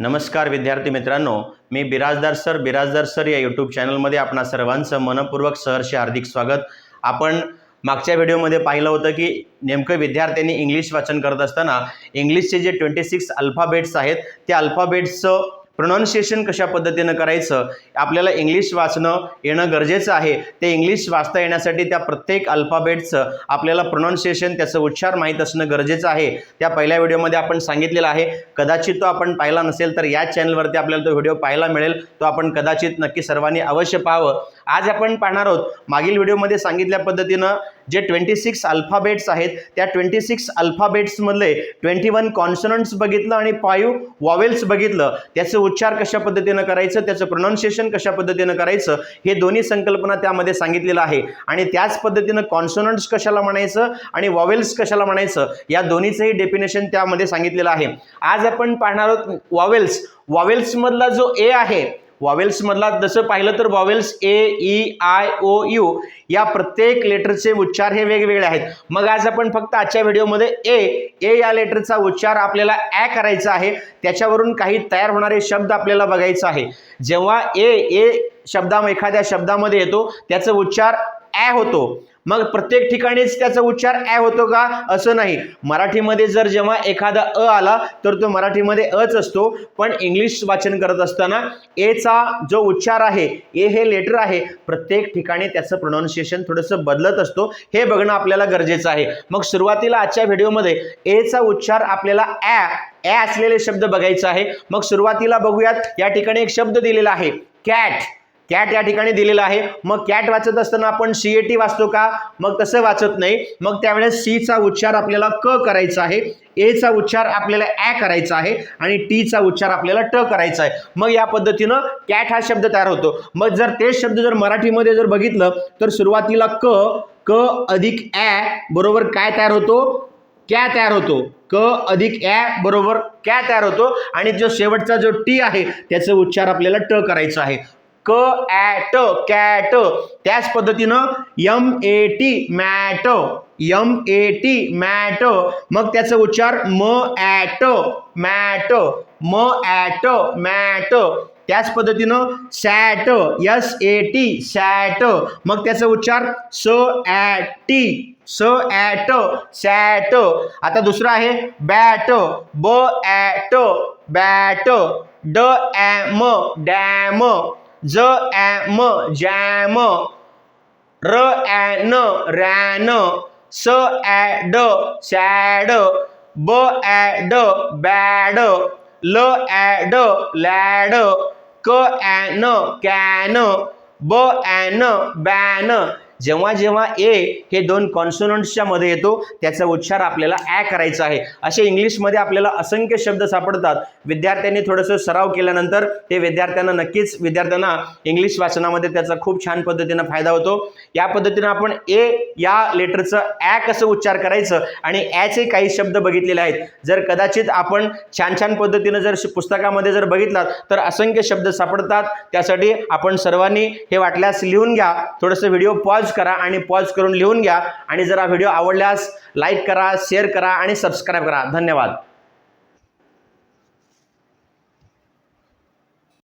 नमस्कार विद्यार्थी मित्रांनो मी बिराजदार सर बिराजदार सर या यूट्यूब चॅनलमध्ये आपणा सर्वांचं मनपूर्वक सहर्ष हार्दिक स्वागत. आपण मागच्या व्हिडिओमध्ये पाहिलं होतं की नेमकं विद्यार्थ्यांनी इंग्लिश वाचन करत असताना इंग्लिशचे जे ट्वेंटी सिक्स अल्फाबेट्स आहेत त्या अल्फाबेट्सचं प्रोनाऊन्सिएशन कशा पद्धतीनं करायचं आपल्याला इंग्लिश वाचणं येणं गरजेचं आहे. ते इंग्लिश वाचता येण्यासाठी त्या प्रत्येक अल्फाबेटचं आपल्याला प्रोनाऊन्सिएशन त्याचं उच्चार माहीत असणं गरजेचं आहे. त्या पहिल्या व्हिडिओमध्ये आपण सांगितलेलं आहे. कदाचित तो आपण पाहिला नसेल तर या चॅनलवरती आपल्याला तो व्हिडिओ पाहायला मिळेल. तो आपण कदाचित नक्की सर्वांनी अवश्य पाहावं. आज आपण पाहणार आहोत मागील व्हिडिओमध्ये सांगितल्या पद्धतीनं जे ट्वेंटी सिक्स अल्फाबेट्स आहेत त्या ट्वेंटी सिक्स अल्फाबेट्समधले ट्वेंटी वन कॉन्सनंट्स बघितलं आणि फाईव्ह वॉवेल्स बघितलं. त्याचं उच्चार कशा पद्धतीनं करायचं त्याचं प्रोनाऊन्सिएशन कशा पद्धतीनं करायचं हे दोन्ही संकल्पना त्यामध्ये सांगितलेलं आहे. आणि त्याच पद्धतीनं कॉन्सोनंट्स कशाला म्हणायचं आणि वॉवेल्स कशाला म्हणायचं या दोन्हीचंही डेफिनेशन त्यामध्ये सांगितलेलं आहे. आज आपण पाहणार आहोत वॉवेल्स वॉवेल्समधला जो ए आहे वॉवेल्समधला जसं पाहिलं तर vowels A E I O U या प्रत्येक लेटरचे उच्चार हे वेगवेगळे आहेत. मग आज आपण फक्त आजच्या व्हिडिओमध्ये ए ए या लेटरचा उच्चार आपल्याला ॲ करायचा आहे. त्याच्यावरून काही तयार होणारे शब्द आपल्याला बघायचं आहे. जेव्हा ए ए शब्दा एखाद्या शब्दामध्ये येतो त्याचा उच्चार ॲ होतो. मग प्रत्येक ठिकाणीच त्याचा उच्चार ॲ होतो का? असं नाही. मराठीमध्ये जर जेव्हा एखादा अ आला तर तो मराठीमध्ये अच असतो. पण इंग्लिश वाचन करत असताना एचा जो उच्चार आहे ए हे लेटर आहे प्रत्येक ठिकाणी त्याचं प्रोनाऊन्सिएशन थोडंसं बदलत असतो. हे बघणं आपल्याला गरजेचं आहे. मग सुरुवातीला आजच्या व्हिडिओमध्ये एचा उच्चार आपल्याला ॲ ॲ असलेले शब्द बघायचा आहे. मग सुरुवातीला बघूयात या ठिकाणी एक शब्द दिलेला आहे. कॅट. कॅट या ठिकाणी दिलेलं आहे. मग कॅट वाचत असताना आपण सी ए टी वाचतो का? मग तसं वाचत नाही. मग त्यावेळेस सीचा उच्चार आपल्याला क करायचा आहे. एचा उच्चार आपल्याला ॲ करायचा आहे आणि टीचा उच्चार आपल्याला ट करायचा आहे. मग या पद्धतीनं कॅट हा शब्द तयार होतो. मग जर तेच शब्द जर मराठीमध्ये जर बघितलं तर सुरुवातीला क क अधिक ॲ बरोबर काय तयार होतो? क्या तयार होतो? क अधिक ॲ बरोबर क्या तयार होतो? आणि जो शेवटचा जो टी आहे त्याचा उच्चार आपल्याला ट करायचा आहे. क ॲट कॅट त्याच पद्धतीनं M A T mat M A T mat मग त्याचा उच्चार म ॲट मॅट म ॲट मॅट त्याच पद्धतीनं सॅट यस ए टी सॅट मग त्याचा उच्चार स ॲट टी स ॲट सॅट आता दुसरं आहे बॅट ब ॲट बॅट ड ॲम डॅम ज ॲम जॅम र ॲन रॅन स ॲड सॅड ब ॲड बॅड ल ॲड लॅड क ॲन कॅन ब ॲन बॅन जेव्हा जेव्हा ए हे दोन कॉन्सोनंट्सच्या मध्ये येतो त्याचा उच्चार आपल्याला ॲ करायचा आहे. असे इंग्लिशमध्ये आपल्याला असंख्य शब्द सापडतात. विद्यार्थ्यांनी थोडंसं सराव केल्यानंतर ते विद्यार्थ्यांना नक्कीच विद्यार्थ्यांना इंग्लिश वाचनामध्ये त्याचा खूप छान पद्धतीनं फायदा होतो. या पद्धतीनं आपण ए या लेटरचं ॲ कसं उच्चार करायचं आणि ॲचे काही शब्द बघितलेले आहेत. जर कदाचित आपण छान छान पद्धतीनं जर श- पुस्तकामध्ये जर बघितलात तर असंख्य शब्द सापडतात. त्यासाठी आपण सर्वांनी हे वाटल्यास लिहून घ्या. थोडंसं व्हिडिओ पॉज करा आणि पॉज करून लिहून घ्या. आणि जर हा व्हिडिओ आवडल्यास लाईक करा शेअर करा आणि सबस्क्राईब करा. धन्यवाद.